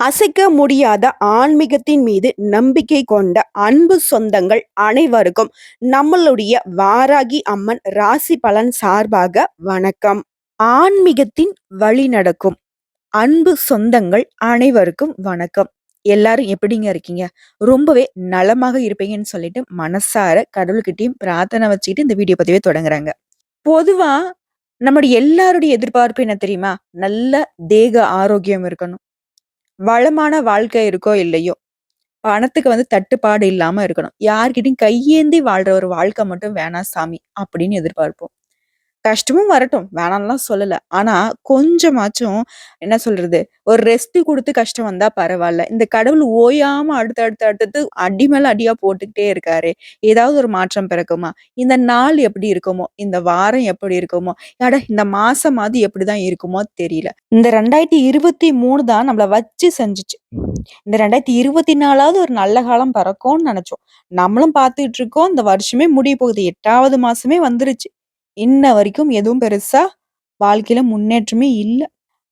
அசைக்க முடியாத ஆன்மீகத்தின் மீது நம்பிக்கை கொண்ட அன்பு சொந்தங்கள் அனைவருக்கும் நம்மளுடைய வாராகி அம்மன் ராசி பலன் சார்பாக வணக்கம். ஆன்மீகத்தின் வழி நடக்கும் அன்பு சொந்தங்கள் அனைவருக்கும் வணக்கம். எல்லாரும் எப்படிங்க இருக்கீங்க? ரொம்பவே நலமாக இருப்பீங்கன்னு சொல்லிட்டு மனசார கடவுள்கிட்டையும் பிரார்த்தனை வச்சுக்கிட்டு இந்த வீடியோ பதிவே தொடங்குறாங்க. பொதுவா நம்முடைய எல்லாருடைய எதிர்பார்ப்பு என்ன தெரியுமா? நல்ல தேக ஆரோக்கியம் இருக்கணும். வளமான வாழ்க்கை இருக்கோ இல்லையோ, பணத்துக்கு வந்து தட்டுப்பாடு இல்லாம இருக்கணும். யார்கிட்டயும் கையேந்தி வாழ்ற ஒரு வாழ்க்கை மட்டும் வேணாம் சாமி அப்படின்னு எதிர்பார்ப்போம். கஷ்டமும் வரட்டும். வேணாம்லாம் சொல்லல. ஆனா, கொஞ்சமாச்சும் என்ன சொல்றது? ஒரு ரெஸ்ட் குடுத்து கஷ்டம் வந்தா பரவாயில்ல இந்த கடவுள் ஓயாம அடுத்து, அடுத்து, அடுத்தது அடி மேல அடியா போட்டுக்கிட்டே இருக்காரு ஏதாவது ஒரு மாற்றம் பிறக்குமா? இந்த நாள் எப்படி இருக்குமோ? இந்த வாரம் எப்படி இருக்குமோ? அட இந்த மாசம் அது எப்படிதான் இருக்குமோ தெரியல. இந்த 2023 தான் நம்மள வச்சு செஞ்சுச்சு. இந்த 2024வது ஒரு நல்ல காலம் பறக்கும்னு நினைச்சோம் நம்மளும் பார்த்துட்டு இருக்கோம். இந்த வருஷமே முடிய போகுது. எட்டாவது மாசமே வந்துருச்சு. இன்ன வரைக்கும் எதுவும் பெருசா வாழ்க்கையில முன்னேற்றமே இல்ல.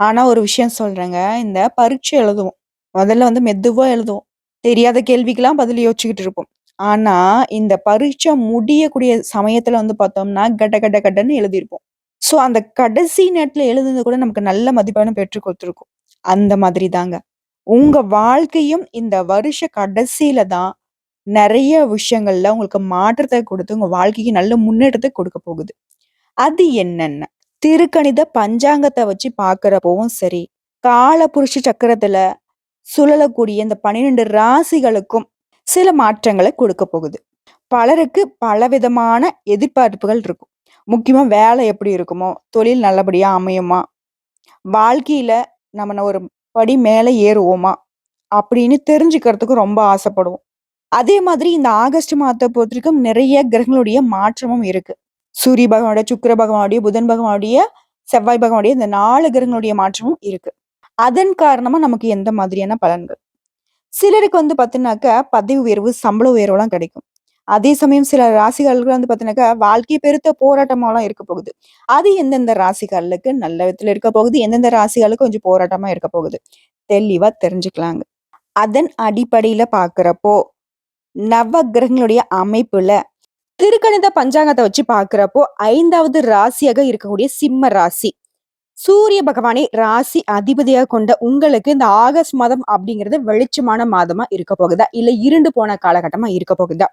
ஆனா ஒரு விஷயம் சொல்றேங்க. இந்த பரீட்சை எழுதுவோம். முதல்ல வந்து மெதுவா எழுதுவோம். தெரியாத கேள்விக்கெல்லாம் பதில் யோசிச்சுக்கிட்டு இருப்போம். ஆனா, இந்த பரீட்சை முடியக்கூடிய சமயத்துல வந்து பார்த்தோம்னா, கட கட கடன்னு எழுதியிருப்போம். ஸோ, அந்த கடைசி நேரத்துல எழுதுனது கூட நமக்கு நல்ல மதிப்பெண்ண பெற்றுக் கொடுத்துருக்கும் அந்த மாதிரி தாங்க. உங்க வாழ்க்கையும் இந்த வருஷ கடைசியில தான் நெறைய விஷயங்கள்ல உங்களுக்கு மாற்றத்த கொடுத்து உங்க வாழ்க்கைக்கு நல்ல முன்னேற்றத்த கொடுக்க போகுது. அது என்னென்ன? திருக்கணித பஞ்சாங்கத்தை வச்சு பார்க்குறப்பவும் சரி, கால புருஷ சக்கரத்துல சுழலக்கூடிய இந்த 12 ராசிகளுக்கும் சில மாற்றங்களை கொடுக்க போகுது. பலருக்கு பலவிதமான எதிர்பார்ப்புகள் இருக்கும். முக்கியமாக வேலை எப்படி இருக்குமோ? தொழில் நல்லபடியாக அமையுமா? வாழ்க்கையில் நம்ம ஒரு படி மேலே ஏறுவோமா? அப்படின்னு தெரிஞ்சுக்கிறதுக்கு ரொம்ப ஆசைப்படுவோம். அதே மாதிரி இந்த ஆகஸ்ட் மாதத்தை பொறுத்தவரைக்கும் நிறைய கிரகங்களுடைய மாற்றமும் இருக்கு. சூரிய பகவானுடைய, சுக்கிர பகவானுடைய, புதன் பகவானுடைய, செவ்வாய் பகவானுடைய இந்த நாலு கிரகங்களுடைய மாற்றமும் இருக்கு. அதன் காரணமா நமக்கு எந்த மாதிரியான பலன்கள்? சிலருக்கு வந்து பார்த்தீங்கன்னாக்கா, பதவி உயர்வு, சம்பள உயர்வுலாம் கிடைக்கும். அதே சமயம் சில ராசிகளுக்கு வந்து பார்த்தீங்கன்னாக்கா, வாழ்க்கை பெருத்த போராட்டமாலாம் இருக்க போகுது. அது எந்தெந்த ராசிகளுக்கு நல்ல விதத்துல இருக்க போகுது? எந்தெந்த ராசிகளுக்கு கொஞ்சம் போராட்டமா இருக்க போகுது? தெளிவா தெரிஞ்சுக்கலாங்க. அதன் அடிப்படையில பாக்குறப்போ நவ கிரகங்களுடைய அமைப்புல திருக்கணித பஞ்சாங்கத்தை வச்சு பார்க்கிறப்போ, ஐந்தாவது ராசியாக இருக்கக்கூடிய சிம்ம ராசி. சூரிய பகவானை ராசி அதிபதியாக கொண்ட உங்களுக்கு இந்த ஆகஸ்ட் மாதம் அப்படிங்கிறது வெளிச்சமான மாதமா இருக்க போகுதா? இல்ல இருண்டு போன காலகட்டமா இருக்க போகுதா?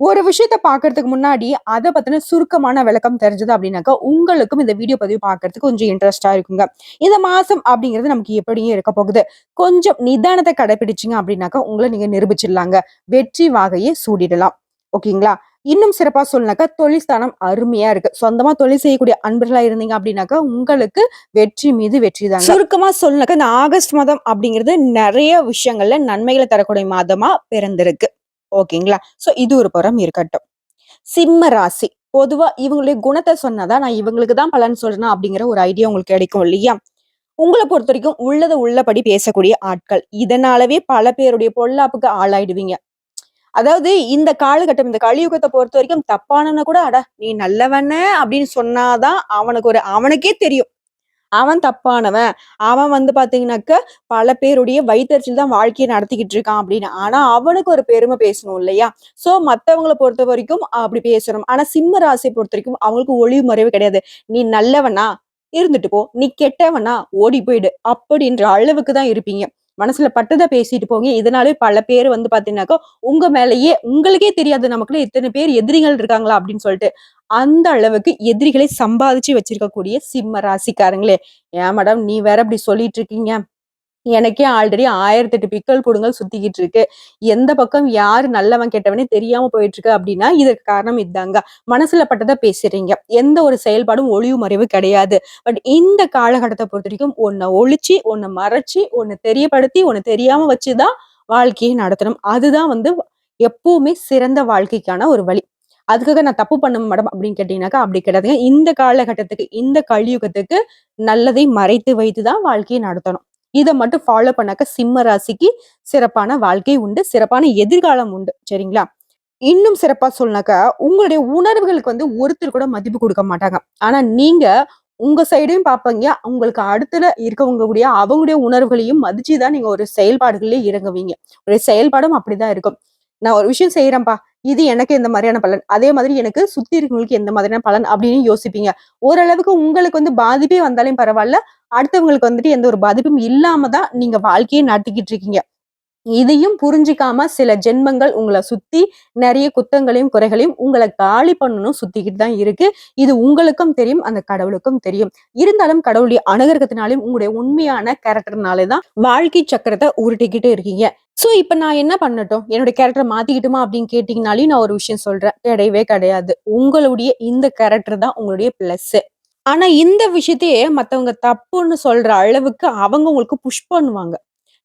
ஒரு விஷயத்த பாக்குறதுக்கு முன்னாடி அதை பத்தின சுருக்கமான விளக்கம் தெரிஞ்சது அப்படின்னாக்கா, உங்களுக்கும் இந்த வீடியோ பதிவு பாக்குறதுக்கு கொஞ்சம் இன்ட்ரெஸ்ட்டா இருக்குங்க. இந்த மாசம் அப்படிங்கிறது நமக்கு எப்படியும் இருக்க போகுது? கொஞ்சம் நிதானத்தை கடைபிடிச்சீங்க அப்படின்னாக்கா, உங்களை நீங்க நிரூபிச்சிடலாங்க. வெற்றி வாகையை சூடிடலாம். ஓகேங்களா? இன்னும் சிறப்பா சொல்லணும்னாக்கா, தொழில் ஸ்தானம் அருமையா இருக்கு. சொந்தமா தொழில் செய்யக்கூடிய அன்பர்களா இருந்தீங்க அப்படின்னாக்கா, உங்களுக்கு வெற்றி மீது வெற்றி தான் சுருக்கமா சொல்லணும்னாக்கா, இந்த ஆகஸ்ட் மாதம் அப்படிங்கிறது நிறைய விஷயங்கள்ல நன்மைகளை தரக்கூடிய மாதமா பிறந்திருக்கு. ஓகேங்களா? சோ இது ஒரு புறம் இருக்கட்டும். சிம்ம ராசி. பொதுவா இவங்களுடைய குணத்தை சொன்னாதான் நான் இவங்களுக்கு தான் பலன் சொல்றேன் அப்படிங்கிற ஒரு ஐடியா உங்களுக்கு கிடைக்கும் இல்லையா? உங்களை பொறுத்த வரைக்கும் உள்ளத உள்ளபடி பேசக்கூடிய ஆட்கள். இதனாலவே பல பேருடைய பொல்லாப்புக்கு ஆளாயிடுவீங்க. அதாவது இந்த காலகட்டம், இந்த கலியுகத்தை பொறுத்த வரைக்கும் தப்பானவன கூட, "அட நீ நல்லவன அப்படின்னு சொன்னாதான் அவனுக்கு ஒரு அவனுக்கே தெரியும். அவன் தப்பானவன். அவன் வந்து பாத்தீங்கன்னாக்க பல பேருடைய வயித்தெரிச்சல் தான் வாழ்க்கையை நடத்திக்கிட்டு இருக்கான் அப்படின்னு. ஆனா, அவனுக்கு ஒரு பெருமை பேசணும் இல்லையா? சோ மத்தவங்களை பொறுத்த வரைக்கும் அப்படி பேசணும். ஆனா, சிம்ம ராசையை பொறுத்த வரைக்கும் அவங்களுக்கு ஒளிவு மறைவு கிடையாது. "நீ நல்லவனா? இருந்துட்டு போ. நீ கெட்டவனா? ஓடி போயிடு." அப்படின்ற அளவுக்கு தான் இருப்பீங்க. மனசுல பட்டதை பேசிட்டு போங்க. இதனாலே பல பேர் வந்து பார்த்தீங்கன்னாக்கா, உங்க மேலேயே உங்களுக்கே தெரியாது நமக்குள்ள இத்தனை பேர் எதிரிகள் இருக்காங்களா அப்படின்னு சொல்லிட்டு. அந்த அளவுக்கு எதிரிகளை சம்பாதிச்சு வச்சிருக்கக்கூடிய சிம்ம ராசிக்காரங்களே! ஏன் மேடம் நீ வேற இப்படி சொல்லிட்டு இருக்கீங்க? எனக்கே ஆல்ரெடி 1008 பிக்கல் புடுங்கள் சுத்திக்கிட்டு இருக்கு. எந்த பக்கம் யாரு நல்லவன், கெட்டவனே தெரியாம போயிட்டு இருக்கு அப்படின்னா, இதற்கு காரணம் இதாங்க. மனசுல பட்டதை பேசுறீங்க. எந்த ஒரு செயல்பாடும் ஒளிவு மறைவு கிடையாது. பட் இந்த காலகட்டத்தை பொறுத்த வரைக்கும் ஒன்னை ஒழிச்சு ஒன்னை மறைச்சு, ஒன்னை தெரியப்படுத்தி, ஒன்னு தெரியாம வச்சு தான் நடத்தணும். அதுதான் வந்து எப்பவுமே சிறந்த வாழ்க்கைக்கான ஒரு வழி. அதுக்காக நான் தப்பு பண்ண மேடம் அப்படின்னு கேட்டீங்கன்னாக்கா, அப்படி கிடையாதுங்க. இந்த காலகட்டத்துக்கு, இந்த கலியுகத்துக்கு நல்லதை மறைத்து வைத்து தான் வாழ்க்கையை நடத்தணும். இதை மட்டும் ஃபாலோ பண்ணாக்க சிம்ம ராசிக்கு சிறப்பான வாழ்க்கை உண்டு. சிறப்பான எதிர்காலம் உண்டு. சரிங்களா? இன்னும் சிறப்பா சொல்லணும்னாக்கா, உங்களுடைய உணர்வுகளுக்கு வந்து ஒருத்தர் கூட மதிப்பு கொடுக்க மாட்டாங்க. ஆனா நீங்க உங்க சைடையும் பார்ப்பீங்க. உங்களுக்கு அடுத்துல இருக்கவங்களுடைய அவங்களுடைய உணர்வுகளையும் மதிச்சு தான் நீங்க ஒரு செயல்பாடுகள்லயே இறங்குவீங்க. ஒரு செயல்பாடும் அப்படிதான் இருக்கும். நான் ஒரு விஷயம் செய்யறேன்ப்பா இது எனக்கு இந்த மாதிரியான பலன். அதே மாதிரி எனக்கு சுத்தி இருக்கவங்களுக்கு எந்த மாதிரியான பலன் அப்படின்னு யோசிப்பீங்க. ஓரளவுக்கு உங்களுக்கு வந்து பாதிப்பே வந்தாலும் பரவாயில்ல அடுத்தவங்களுக்கு வந்துட்டு எந்த ஒரு பாதிப்பும் இல்லாம தான் நீங்க வாழ்க்கையை நடத்திக்கிட்டு இருக்கீங்க. இதையும் புரிஞ்சுக்காம சில ஜென்மங்கள் உங்களை சுத்தி நிறைய குத்தங்களையும், குறைகளையும் உங்களை காலி பண்ணணும் சுத்திக்கிட்டு தான் இருக்கு. இது உங்களுக்கும் தெரியும், அந்த கடவுளுக்கும் தெரியும். இருந்தாலும் கடவுளுடைய அனுகிரகத்தினாலயும், உங்களுடைய உண்மையான கேரக்டர்னால தான் வாழ்க்கை சக்கரத்தை உருட்டிக்கிட்டு இருக்கீங்க. சோ, இப்ப நான் என்ன பண்ணட்டும்? என்னுடைய கேரக்டர் மாத்திக்கிட்டுமா அப்படின்னு கேட்டீங்கனாலும் நான் ஒரு விஷயம் சொல்றேன். கிடையவே கிடையாது. உங்களுடைய இந்த கேரக்டர் தான் உங்களுடைய ப்ளஸ்ஸு ஆனா இந்த விஷயத்தையே மத்தவங்க தப்புன்னு சொல்ற அளவுக்கு அவங்க உங்களுக்கு புஷ் பண்ணுவாங்க.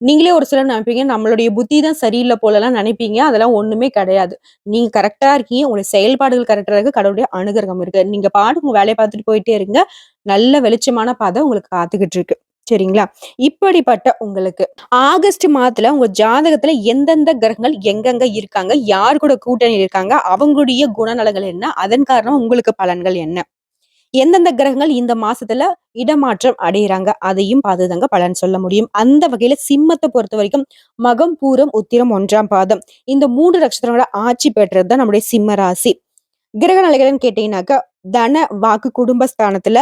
நீங்களே ஒரு சிலர் நினைப்பீங்க, நம்மளுடைய புத்தி தான் சரியில்லை போலலாம் நினைப்பீங்க. அதெல்லாம் ஒண்ணுமே கிடையாது. நீங்க கரெக்டா இருக்கீங்க. உங்களுடைய செயல்பாடுகள் கரெக்டாக இருக்கு. கடவுளுடைய அனுகிரகம் இருக்கு. நீங்க பாட்டு உங்க வேலையை பார்த்துட்டு போயிட்டே இருங்க. நல்ல வெளிச்சமான பாதை உங்களுக்கு காத்துக்கிட்டு இருக்கு. சரிங்களா? இப்படிப்பட்ட உங்களுக்கு ஆகஸ்ட் மாதத்துல உங்க ஜாதகத்துல எந்தெந்த கிரகங்கள் எங்கெங்க இருக்காங்க? யார் கூட கூட்டணி இருக்காங்க? அவங்களுடைய குணநலங்கள் என்ன? அதன் காரணம் உங்களுக்கு பலன்கள் என்ன? எந்தெந்த கிரகங்கள் இந்த மாசத்துல இடமாற்றம் அடையிறாங்க அதையும் பார்த்துதாங்க பலன் சொல்ல முடியும். அந்த வகையில பொறுத்த வரைக்கும் மகம், பூரம், உத்திரம் ஒன்றாம் பாதம். இந்த மூன்று நட்சத்திரங்களோட ஆட்சி பெற்றது தான் நம்முடைய சிம்ம ராசி. கிரக நிலைகள்னு கேட்டீங்கன்னாக்கா, தன, வாக்கு, குடும்பஸ்தானத்துல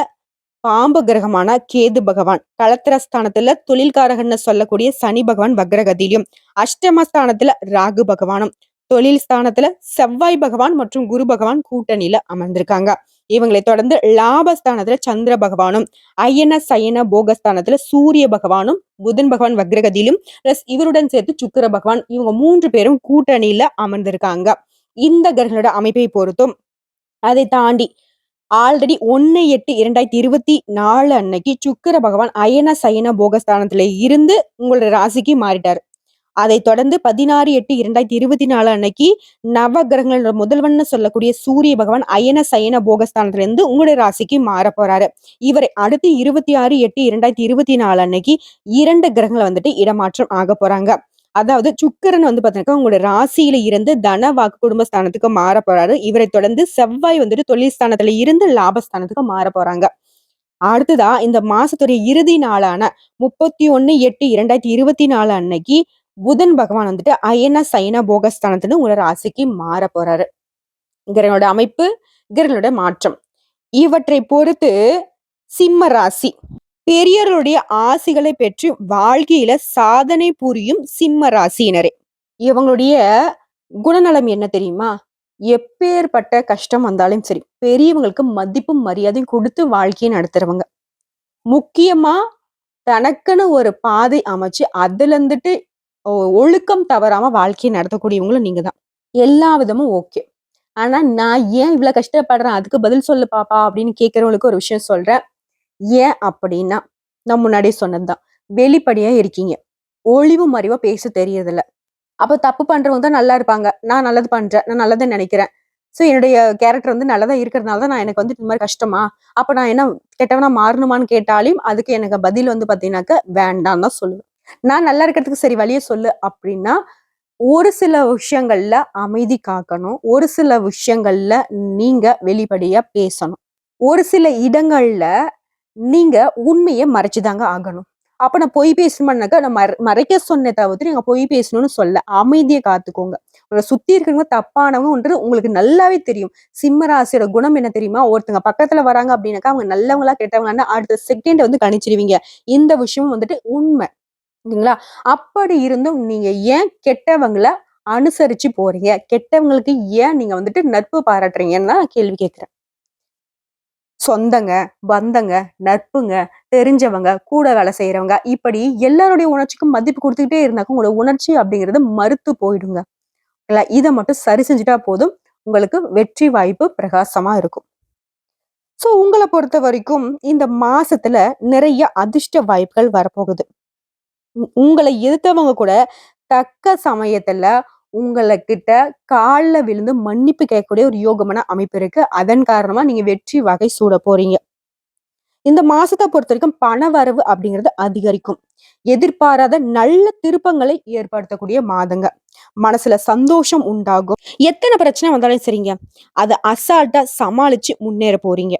பாம்பு கிரகமான கேது பகவான், களத்திரஸ்தானத்துல தொழில்காரகன்னு சொல்லக்கூடிய சனி பகவான் வக்ரகதியிலும், அஷ்டமஸ்தானத்துல ராகு பகவானும், தொழில் ஸ்தானத்துல செவ்வாய் பகவான் மற்றும் குரு பகவான் கூட்டணியில அமர்ந்திருக்காங்க. இவங்களை தொடர்ந்து லாபஸ்தானத்துல சந்திர பகவானும், அயன, சயன, போகஸ்தானத்துல சூரிய பகவானும், புதன் பகவான் வக்ரகதியிலும், பிளஸ் இவருடன் சேர்த்து சுக்கிர பகவான் இவங்க மூன்று பேரும் கூட்டணியில அமர்ந்திருக்காங்க. இந்த கிரகங்களோட அமைப்பை பொறுத்தும், அதை தாண்டி ஆல்ரெடி 1/8/2024 அன்னைக்கு சுக்கிர பகவான் அயன, சயன, போகஸ்தானத்துல இருந்து உங்களோட ராசிக்கு மாறிட்டாரு. அதைத் தொடர்ந்து 16/8/2024 அன்னைக்கு நவ கிரகங்களோட முதல்வன்னு சொல்லக்கூடிய சூரிய பகவான் அயன, சயன, போகஸ்தானத்திலிருந்து உங்களுடைய ராசிக்கு மாறப் போறாரு. இவரை அடுத்து 26/8/2024 அன்னைக்கு இரண்டு கிரகங்களை வந்துட்டு இடமாற்றம் ஆக போறாங்க. அதாவது சுக்கரன் வந்து பார்த்தீங்கன்னாக்கா உங்களோட ராசியில இருந்து தன, வாக்கு, குடும்பஸ்தானத்துக்கு மாற போறாரு. இவரை தொடர்ந்து செவ்வாய் வந்துட்டு தொழில் ஸ்தானத்துல இருந்து லாபஸ்தானத்துக்கு மாறப் போறாங்க. அடுத்ததா இந்த மாசத்துடைய இறுதி நாளான 31/8/2024 அன்னைக்கு புதன் பகவான் வந்துட்டு அயன, சயன, போகஸ்தானத்துன்னு உங்களோட ராசிக்கு மாறப் போறாரு. கிரகங்களோட அமைப்பு, கிரகங்களோட மாற்றம். இவற்றை பொறுத்து சிம்ம ராசி பெரியவர்களுடைய ஆசிகளை பெற்று வாழ்க்கையில சாதனை புரியும் சிம்ம ராசியினரே. இவங்களுடைய குணநலம் என்ன தெரியுமா? எப்பேற்பட்ட கஷ்டம் வந்தாலும் சரி, பெரியவங்களுக்கு மதிப்பும், மரியாதையும் கொடுத்து வாழ்க்கையை நடத்துறவங்க. முக்கியமா தனக்குன்னு ஒரு பாதை அமைச்சு, அதுல இருந்துட்டு ஒழுக்கம் தவறாம வாழ்க்கையை நடத்தக்கூடியவங்களும் நீங்க தான். எல்லா விதமும் ஓகே. ஆனா, நான் ஏன் இவ்வளோ கஷ்டப்படுறேன்? அதுக்கு பதில் சொல்லு பாப்பா அப்படின்னு கேட்குறவங்களுக்கு ஒரு விஷயம் சொல்றேன். ஏன் அப்படின்னா, நான் முன்னாடியே சொன்னது தான். வெளிப்படையா இருக்கீங்க. ஒளிவு மறைவா பேச தெரியறதில்ல. அப்ப தப்பு பண்றவங்க தான் நல்லா இருப்பாங்க. நான் நல்லது பண்றேன். நான் நல்லதை நினைக்கிறேன். ஸோ என்னுடைய கேரக்டர் வந்து நல்லதாக இருக்கிறதுனால தான் நான் எனக்கு வந்து இந்த மாதிரி கஷ்டமா? அப்போ நான் என்ன கெட்டவனா மாறணுமான்னு கேட்டாலையும் அதுக்கு எனக்கு பதில் வந்து பார்த்தீங்கன்னாக்க, வேண்டான்னு தான் சொல்லுவேன். நான் நல்லா இருக்கிறதுக்கு சரி வழியை சொல்லு அப்படின்னா, ஒரு சில விஷயங்கள்ல அமைதி காக்கணும். ஒரு சில விஷயங்கள்ல நீங்க வெளிப்படையா பேசணும். ஒரு சில இடங்கள்ல நீங்க உண்மையை மறைச்சுதாங்க ஆகணும். அப்ப நான் பொய் பேசணும்னாக்கா நான் மறைக்க சொன்னே தவிர்த்து நீங்க பொய் பேசணும்னு சொல்ல அமைதியை காத்துக்கோங்க. உங்களை சுத்தி இருக்கிறவங்க தப்பானவங்கன்றது உங்களுக்கு நல்லாவே தெரியும். சிம்ம ராசியோட குணம் என்ன தெரியுமா? ஒருத்தங்க பக்கத்துல வராங்க அப்படின்னாக்கா, அவங்க நல்லவங்களா, கெட்டவங்களான்னு அடுத்த செகண்ட் வந்து கணிச்சிருவீங்க. இந்த விஷயம் வந்துட்டு உண்மை. சரிங்களா? அப்படி இருந்தும் நீங்க ஏன் கெட்டவங்கள அனுசரிச்சு போறீங்க? கெட்டவங்களுக்கு ஏன் நீங்க வந்துட்டு நட்பு பாராட்டுறீங்கன்னு நான் கேள்வி கேட்கிறேன். சொந்தங்க, பந்தங்க, நட்புங்க, தெரிஞ்சவங்க, கூட வேலை செய்யறவங்க இப்படி எல்லாருடைய உணர்ச்சிக்கும் மதிப்பு கொடுத்துக்கிட்டே இருந்தாக்க, உங்களோட உணர்ச்சி அப்படிங்கிறது மறுத்து போயிடுங்க. இதை மட்டும் சரி செஞ்சுட்டா போதும். உங்களுக்கு வெற்றி வாய்ப்பு பிரகாசமா இருக்கும். சோ பொறுத்த வரைக்கும் இந்த மாசத்துல நிறைய அதிர்ஷ்ட வாய்ப்புகள் வரப்போகுது. உங்களை எதிர்த்தவங்க கூட தக்க சமயத்துல உங்களை கிட்ட கால்ல விழுந்து மன்னிப்பு கேட்கக்கூடிய ஒரு யோகமான அமைப்பு இருக்கு. அதன் காரணமா நீங்க வெற்றி வகை சூட போறீங்க. இந்த மாசத்தை பொறுத்த வரைக்கும் பண வரவு அப்படிங்கிறது அதிகரிக்கும். எதிர்பாராத நல்ல திருப்பங்களை ஏற்படுத்தக்கூடிய மாதங்க. மனசுல சந்தோஷம் உண்டாகும். எத்தனை பிரச்சனை வந்தாலும் சரிங்க. அதை அசால்ட்டா சமாளிச்சு முன்னேற போறீங்க.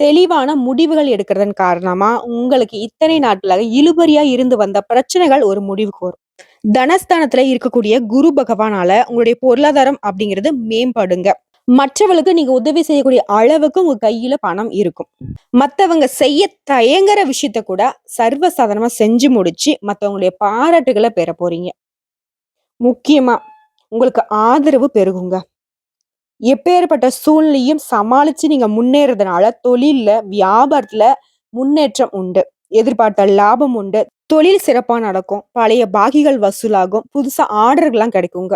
தெளிவான முடிவுகள் எடுக்கிறதன் காரணமா உங்களுக்கு இத்தனை நாட்களாக இழுபறியா இருந்து வந்த பிரச்சனைகள் ஒரு முடிவுக்கு வரும். தனஸ்தானத்துல இருக்கக்கூடிய குரு பகவானால உங்களுடைய பொருளாதாரம் அப்படிங்கிறது மேம்படுங்க. மற்றவங்களுக்கு நீங்க உதவி செய்யக்கூடிய அளவுக்கு உங்க கையில பணம் இருக்கும். மத்தவங்க செய்ய தயங்குற விஷயத்த கூட சர்வசாதாரணமா செஞ்சு முடிச்சு மத்தவங்களுடைய பாராட்டுகளை பெற போறீங்க. முக்கியமா உங்களுக்கு ஆதரவு பெருகுங்க. எப்பேற்பட்ட சூழ்நிலையும் சமாளிச்சு நீங்க முன்னேறதுனால தொழில்ல, வியாபாரத்துல முன்னேற்றம் உண்டு. எதிர்பார்த்த லாபம் உண்டு. தொழில் சிறப்பா நடக்கும். பழைய பாகிகள் வசூலாகும். புதுசா ஆர்டர்கள்லாம் கிடைக்குங்க.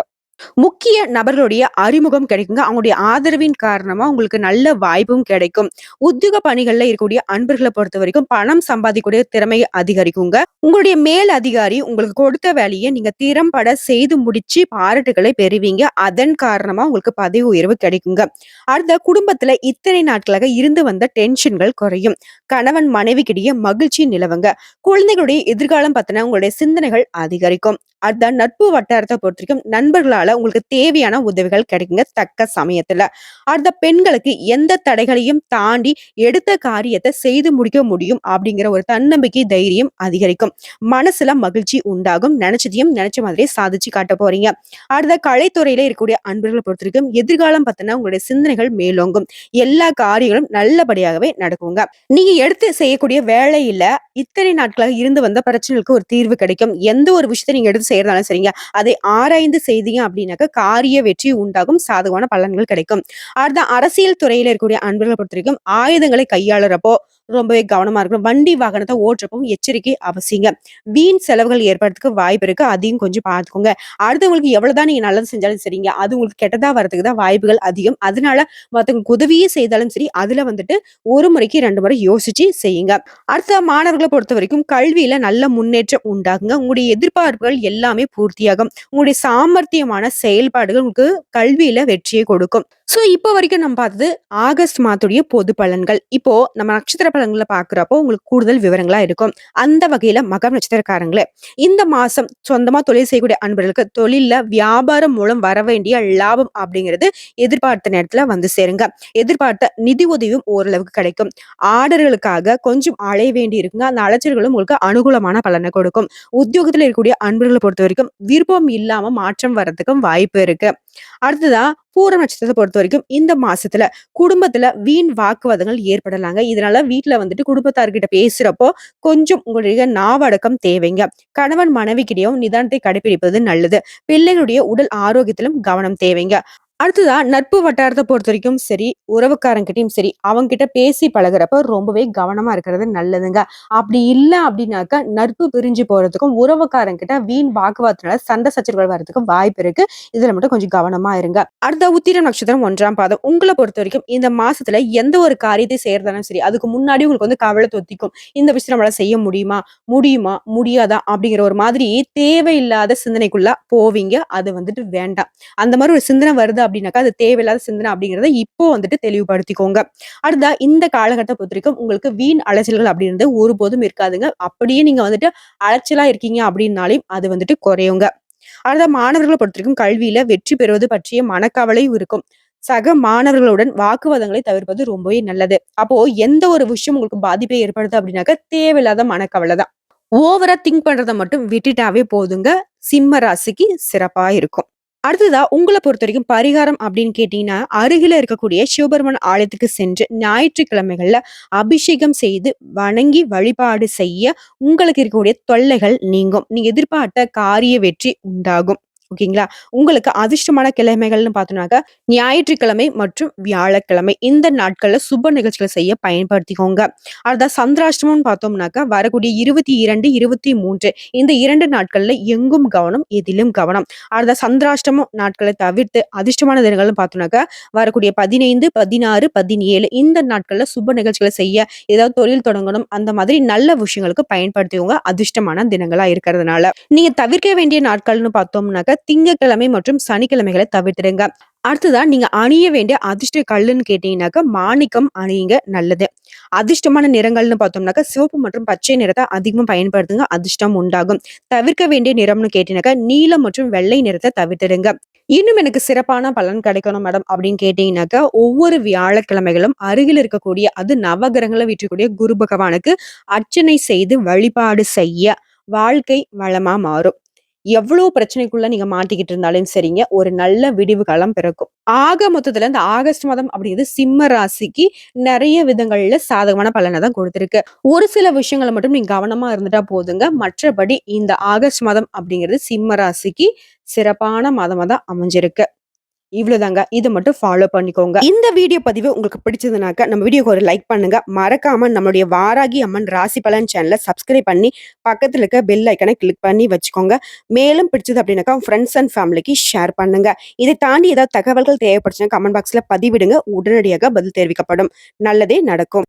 முக்கிய நபர்களுடைய அறிமுகம் கிடைக்குங்க. அவங்களுடைய ஆதரவின் காரணமா உங்களுக்கு நல்ல வாய்ப்பும் கிடைக்கும். உத்தியோக பணிகள்ல இருக்கக்கூடிய அன்பர்களை பொறுத்த வரைக்கும் பணம் சம்பாதிக்கக்கூடிய திறமையை அதிகரிக்குங்க. உங்களுடைய மேல் அதிகாரி உங்களுக்கு கொடுத்த வேலையை நீங்க திறம்பட செய்து முடிச்சு பாராட்டுகளை பெறுவீங்க. அதன் காரணமா உங்களுக்கு பதவி உயர்வு கிடைக்குங்க. அடுத்த குடும்பத்துல இத்தனை நாட்களாக இருந்து வந்த டென்ஷன்கள் குறையும். கணவன் மனைவிக்கிடையே மகிழ்ச்சி நிலவுங்க. குழந்தைகளுடைய எதிர்காலம் பத்தின உங்களுடைய சிந்தனைகள் அதிகரிக்கும். அதான் நட்பு வட்டாரத்தை பொறுத்த வரைக்கும் நண்பர்களால உங்களுக்கு தேவையான உதவிகள் கிடைக்குங்க தக்க சமயத்துல. அடுத்த பெண்களுக்கு எந்த தடைகளையும் தாண்டி எடுத்த காரியத்தை செய்து முடிக்க முடியும் அப்படிங்கிற ஒரு தன்னம்பிக்கை, தைரியம் அதிகரிக்கும். மனசுல மகிழ்ச்சி உண்டாகும். நினைச்சதையும் நினைச்ச மாதிரியே சாதிச்சு காட்ட போறீங்க. அடுத்த கலைத்துறையில இருக்கக்கூடிய அன்பர்கள பொறுத்தவரைக்கும் எதிர்காலம் பத்தின உங்களுடைய சிந்தனைகள் மேலோங்கும். எல்லா காரியங்களும் நல்லபடியாகவே நடக்குங்க. நீங்க எடுத்து செய்யக்கூடிய வேலையில இத்தனை நாட்களாக இருந்து வந்த பிரச்சனைகளுக்கு ஒரு தீர்வு கிடைக்கும். எந்த ஒரு விஷயத்தை நீங்க எடுத்து செய்யறதாலும் சரிங்க. அதை ஆராய்ந்து செய்தீங்க அப்படின்னாக்க காரிய வெற்றி உண்டாகும். சாதகமான பலன்கள் கிடைக்கும். அடுத்த அரசியல் துறையில இருக்கக்கூடிய அன்புகள் பொறுத்த வரைக்கும் ஆயுதங்களை கையாளுறப்போ ரொம்பவே கவனமா இருக்கணும். வண்டி வாகனத்தை ஓட்டுறப்பவும் எச்சரிக்கை அவசியங்க. வீண் செலவுகள் ஏற்படுறதுக்கு வாய்ப்பு இருக்கு. அதையும் கொஞ்சம் பார்த்துக்கோங்க. அடுத்தவங்களுக்கு எவ்வளவுதான் நீங்க நல்லது செஞ்சாலும் சரிங்க. அது உங்களுக்கு கெட்டதா வரதுக்கு தான் வாய்ப்புகள் அதிகம். அதனால மத்தவங்களுக்கு உதவியே செய்தாலும் சரி, அதுல வந்துட்டு ஒரு முறைக்கு ரெண்டு முறை யோசிச்சு செய்யுங்க. அடுத்த மாணவர்களை பொறுத்த வரைக்கும் கல்வியில நல்ல முன்னேற்றம் உண்டாகுங்க. உங்களுடைய எதிர்பார்ப்புகள் எல்லாமே பூர்த்தியாகும். உங்களுடைய சாமர்த்தியமான செயல்பாடுகள் உங்களுக்கு கல்வியில வெற்றியை கொடுக்கும். ஸோ இப்போ வரைக்கும் நம்ம பார்த்தது ஆகஸ்ட் மாதத்துடைய பொது பலன்கள். இப்போ நம்ம நட்சத்திர பலன்களை பார்க்குறப்போ உங்களுக்கு கூடுதல் விவரங்களா இருக்கும். அந்த வகையில மகம் நட்சத்திரக்காரங்களே, இந்த மாசம் சொந்தமா தொழில் செய்யக்கூடிய அன்பர்களுக்கு தொழிலில் வியாபாரம் மூலம் வர வேண்டிய லாபம் அப்படிங்கிறது எதிர்பார்த்த நேரத்துல வந்து சேருங்க. எதிர்பார்த்த நிதி உதவியும் ஓரளவுக்கு கிடைக்கும். ஆர்டர்களுக்காக கொஞ்சம் அலைய வேண்டி இருக்குங்க. அந்த அலைச்சல்களும் உங்களுக்கு அனுகூலமான பலனை கொடுக்கும். உத்தியோகத்தில் இருக்கக்கூடிய அன்பர்களை பொறுத்த வரைக்கும் விருப்பம் இல்லாம மாற்றம் வரதுக்கும் வாய்ப்பு இருக்கு. அடுத்ததா பூர பொறுத்த வரைக்கும் இந்த மாசத்துல குடும்பத்துல வீண் வாக்குவாதங்கள் ஏற்படலாங்க. இதனால வீட்டுல வந்துட்டு குடும்பத்தார்கிட்ட பேசுறப்போ கொஞ்சம் உங்களுடைய நாவடக்கம் தேவைங்க. கணவன் மனைவிக்கிடையும் நிதானத்தை கடைபிடிப்பது நல்லது. பிள்ளைகளுடைய உடல் ஆரோக்கியத்திலும் கவனம் தேவைங்க. அடுத்ததா நட்பு வட்டாரத்தை பொறுத்த வரைக்கும் சரி, உறவுக்காரங்கிட்டையும் சரி, அவங்ககிட்ட பேசி பழகிறப்ப ரொம்பவே கவனமா இருக்கிறது நல்லதுங்க. அப்படி இல்லை அப்படின்னாக்க நட்பு பிரிஞ்சு போறதுக்கும், உறவுக்காரங்கிட்ட வீண் வாக்குவாதத்தினால சண்டை சச்சரவுகள் வரதுக்கும் வாய்ப்பு இருக்கு. இதுல மட்டும் கொஞ்சம் கவனமா இருங்க. அடுத்த உத்திரம் நட்சத்திரம் ஒன்றாம் பாதம். உங்களை பொறுத்த வரைக்கும் இந்த மாசத்துல எந்த ஒரு காரியத்தை செய்யறதாலும் சரி, அதுக்கு முன்னாடி உங்களுக்கு வந்து கவலை தொத்திக்கும். இந்த விஷயம் நம்மளால செய்ய முடியுமா? முடியுமா? முடியாதா? அப்படிங்கிற ஒரு மாதிரி தேவையில்லாத சிந்தனைக்குள்ள போவீங்க. அது வந்துட்டு வேண்டாம். அந்த மாதிரி ஒரு சிந்தனை வருது அப்படின்னாக்கா, அது தேவையில்லாத சிந்தனை அப்படிங்கிறத இப்போ வந்துட்டு தெளிவுபடுத்திக்கோங்க. அடுத்தா இந்த காலகட்டத்தை பொறுத்த வரைக்கும் உங்களுக்கு வீண் அலைச்சல்கள் அப்படின்றது ஒருபோதும் இருக்காதுங்க. அப்படியே நீங்க வந்துட்டு அலைச்சலா இருக்கீங்க அப்படின்னாலையும் அது வந்துட்டு குறையுங்க. அடுத்த மாணவர்களை பொறுத்த வரைக்கும் கல்வியில வெற்றி பெறுவது பற்றிய மனக்கவலை இருக்கும். சக மாணவர்களுடன் வாக்குவாதங்களை தவிர்ப்பது ரொம்பவே நல்லது. அப்போ எந்த ஒரு விஷயம் உங்களுக்கு பாதிப்பை ஏற்படுது அப்படின்னாக்க தேவையில்லாத மனக்கவலை தான். ஓவரா திங்க் பண்றதை மட்டும் விட்டுட்டாவே போதுங்க. சிம்ம ராசிக்கு சிறப்பா இருக்கும். அடுத்ததா உங்களை பொறுத்த வரைக்கும் பரிகாரம் அப்படின்னு கேட்டீங்கன்னா, அருகில இருக்கக்கூடிய சிவபெருமன் ஆலயத்துக்கு சென்று ஞாயிற்றுக்கிழமைகள்ல அபிஷேகம் செய்து வணங்கி வழிபாடு செய்ய உங்களுக்கு இருக்கக்கூடிய தொல்லைகள் நீங்கும். நீங்க எதிர்பார்த்த காரிய வெற்றி உண்டாகும். ஓகேங்களா? உங்களுக்கு அதிர்ஷ்டமான கிழமைகள்னு பார்த்தோம்னாக்க, ஞாயிற்றுக்கிழமை மற்றும் வியாழக்கிழமை. இந்த நாட்கள்ல சுப நிகழ்ச்சிகளை செய்ய பயன்படுத்திக்கோங்க. அடுத்த சந்திராஷ்டமம்னு பார்த்தோம்னாக்க, வரக்கூடிய 22, 23 இந்த இரண்டு நாட்கள்ல எங்கும் கவனம், எதிலும் கவனம். அடுத்த சந்திராஷ்டமம் நாட்களை தவிர்த்து அதிர்ஷ்டமான தினங்கள்னு பார்த்தோம்னாக்க, வரக்கூடிய 15, 16, 17 இந்த நாட்கள்ல சுப நிகழ்ச்சிகளை செய்ய, ஏதாவது தொழில் தொடங்கணும், அந்த மாதிரி நல்ல விஷயங்களுக்கு பயன்படுத்திக்கோங்க. அதிர்ஷ்டமான தினங்களா இருக்கிறதுனால. நீங்க தவிர்க்க வேண்டிய நாட்கள்னு பார்த்தோம்னாக்க, திங்கட்கிழமை மற்றும் சனிக்கிழமைகளை தவிர்த்துடுங்க. அடுத்ததா நீங்க அணிய வேண்டிய அதிர்ஷ்ட கல்லுன்னு கேட்டீங்கன்னாக்க, மாணிக்கம் அணியுங்க நல்லது. அதிர்ஷ்டமான நிறங்கள்னு பார்த்தோம்னாக்க, சிவப்பு மற்றும் பச்சை நிறத்தை அதிகமாக பயன்படுத்துங்க. அதிர்ஷ்டம் உண்டாகும். தவிர்க்க வேண்டிய நிறம்னு கேட்டீங்கன்னாக்க, நீலம் மற்றும் வெள்ளை நிறத்தை தவிர்த்துடுங்க. இன்னும் எனக்கு சிறப்பான பலன் கிடைக்கணும் மேடம் அப்படின்னு கேட்டீங்கன்னாக்கா, ஒவ்வொரு வியாழக்கிழமைகளும் அருகில் இருக்கக்கூடிய அது நவகிரகங்களை விற்றக்கூடிய குரு பகவானுக்கு அர்ச்சனை செய்து வழிபாடு செய்ய வாழ்க்கை வளமா மாறும். எவ்வளோ பிரச்சனைக்குள்ள நீங்க மாட்டிக்கிட்டு இருந்தாலும் சரிங்க, ஒரு நல்ல விடிவு காலம் பிறக்கும். ஆக மொத்தத்துல இந்த ஆகஸ்ட் மாதம் அப்படிங்கிறது சிம்ம ராசிக்கு நிறைய விதங்கள்ல சாதகமான பலனை தான் கொடுத்திருக்கு ஒரு சில விஷயங்கள மட்டும் நீங்க கவனமா இருந்துட்டா போதுங்க. மற்றபடி இந்த ஆகஸ்ட் மாதம் அப்படிங்கிறது சிம்ம ராசிக்கு சிறப்பான மாதமா தான் அமைஞ்சிருக்கு. இவ்வளோதாங்க. இதை மட்டும் ஃபாலோ பண்ணிக்கோங்க. இந்த வீடியோ பதிவு உங்களுக்கு பிடிச்சதுனாக்க, நம்ம வீடியோக்கு ஒரு லைக் பண்ணுங்க. மறக்காம நம்மளுடைய வாராகி அம்மன் ராசி பலன் சேனலை சப்ஸ்கிரைப் பண்ணி, பக்கத்துல இருக்க பெல் ஐக்கனை கிளிக் பண்ணி வச்சுக்கோங்க. மேலும் பிடிச்சது அப்படின்னாக்கா, ஃப்ரெண்ட்ஸ் அண்ட் ஃபேமிலிக்கு ஷேர் பண்ணுங்க. இதை தாண்டி ஏதாவது தகவல்கள் தேவைப்படுச்சுன்னா கமெண்ட் பாக்ஸ்ல பதிவிடுங்க. உடனடியாக பதில் தெரிவிக்கப்படும். நல்லதே நடக்கும்.